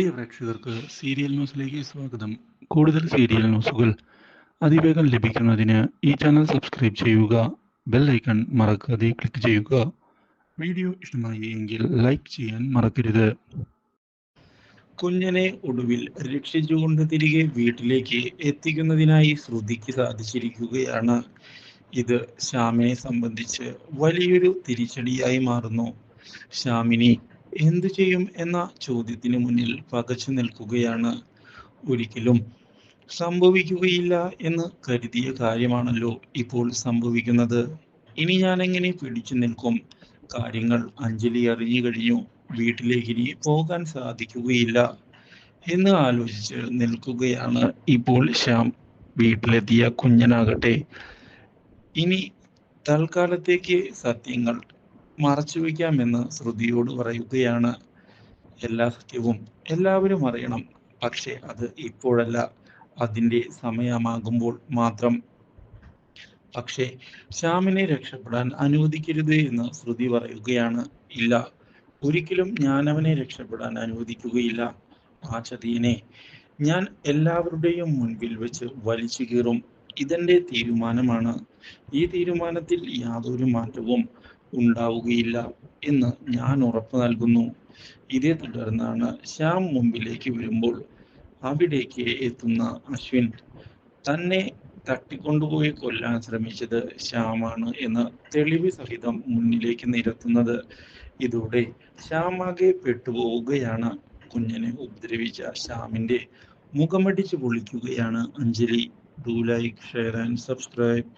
പ്രിയ പ്രേക്ഷകർക്ക് സീരിയൽ ന്യൂസിലേക്ക് സ്വാഗതം. കൂടുതൽ സീരിയൽ ന്യൂസുകൾ അതിവേഗം ലഭിക്കുന്നതിന് ഈ ചാനൽ സബ്സ്ക്രൈബ് ചെയ്യുക ബെൽ ഐക്കൺ മറക്കാതെ ക്ലിക്ക് ചെയ്യുക. വീഡിയോ ഇഷ്ടമായി എങ്കിൽ ലൈക്ക് ചെയ്യാൻ മറക്കരുത്. കുഞ്ഞനെ ഒടുവിൽ രക്ഷിച്ചുകൊണ്ട് തിരികെ വീട്ടിലേക്ക് എത്തിക്കുന്നതിനായി ശ്രുതിക്ക് സാധിച്ചിരിക്കുകയാണ്. ഇത് ശ്യാമിനെ സംബന്ധിച്ച് വലിയൊരു തിരിച്ചടിയായി മാറുന്നു. ശ്യാമിനി എന്തു ചെയ്യും എന്ന ചോദ്യത്തിന് മുന്നിൽ പകച്ചു നിൽക്കുകയാണ് ഒരിക്കലും. സംഭവിക്കുകയില്ല എന്ന് കരുതിയ കാര്യമാണല്ലോ ഇപ്പോൾ സംഭവിക്കുന്നത്. ഇനി ഞാൻ എങ്ങനെ പിടിച്ചു നിൽക്കും? കാര്യങ്ങൾ അഞ്ജലി അറിഞ്ഞു കഴിഞ്ഞു. വീട്ടിലേക്ക് ഇനി പോകാൻ സാധിക്കുകയില്ല എന്ന് ആലോചിച്ച് നിൽക്കുകയാണ് ഇപ്പോൾ ശ്യാം. വീട്ടിലെത്തിയ കുഞ്ഞനാകട്ടെ. ഇനി തൽക്കാലത്തേക്ക് സത്യങ്ങൾ മറച്ചു വയ്ക്കാമെന്ന് ശ്രുതിയോട് പറയുകയാണ്. എല്ലാ സത്യവും എല്ലാവരും അറിയണം. പക്ഷെ അത് ഇപ്പോഴല്ല. അതിന്റെ സമയമാകുമ്പോൾ മാത്രം. പക്ഷേ ശ്യാമിനെ രക്ഷപ്പെടാൻ അനുവദിക്കരുത് എന്ന് ശ്രുതി പറയുകയാണ്. ഇല്ല. ഒരിക്കലും ഞാൻ അവനെ രക്ഷപ്പെടാൻ അനുവദിക്കുകയില്ല. ആ ചതിയനെ ഞാൻ എല്ലാവരുടെയും മുൻപിൽ വെച്ച് വലിച്ചു കീറും. ഇതെന്റെ തീരുമാനമാണ്. ഈ തീരുമാനത്തിൽ യാതൊരു മാറ്റവും ഉണ്ടാവുകയില്ല എന്ന് ഞാൻ ഉറപ്പ് നൽകുന്നു. ഇതേ തുടർന്നാണ് ശ്യാം മുമ്പിലേക്ക് വരുമ്പോൾ അവിടേക്ക് എത്തുന്ന അശ്വിൻ തന്നെ തട്ടിക്കൊണ്ടുപോയി കൊല്ലാൻ ശ്രമിച്ചത് ശ്യാമാണ് എന്ന് തെളിവ് സഹിതം മുന്നിലേക്ക് നിരത്തുന്നത്. ഇതോടെ ശ്യാമാകെ പെട്ടുപോവുകയാണ്. കുഞ്ഞിനെ ഉപദ്രവിച്ച ശ്യാമിന്റെ മുഖമടിച്ച് പൊളിക്കുകയാണ് Anjali. Do like share and subscribe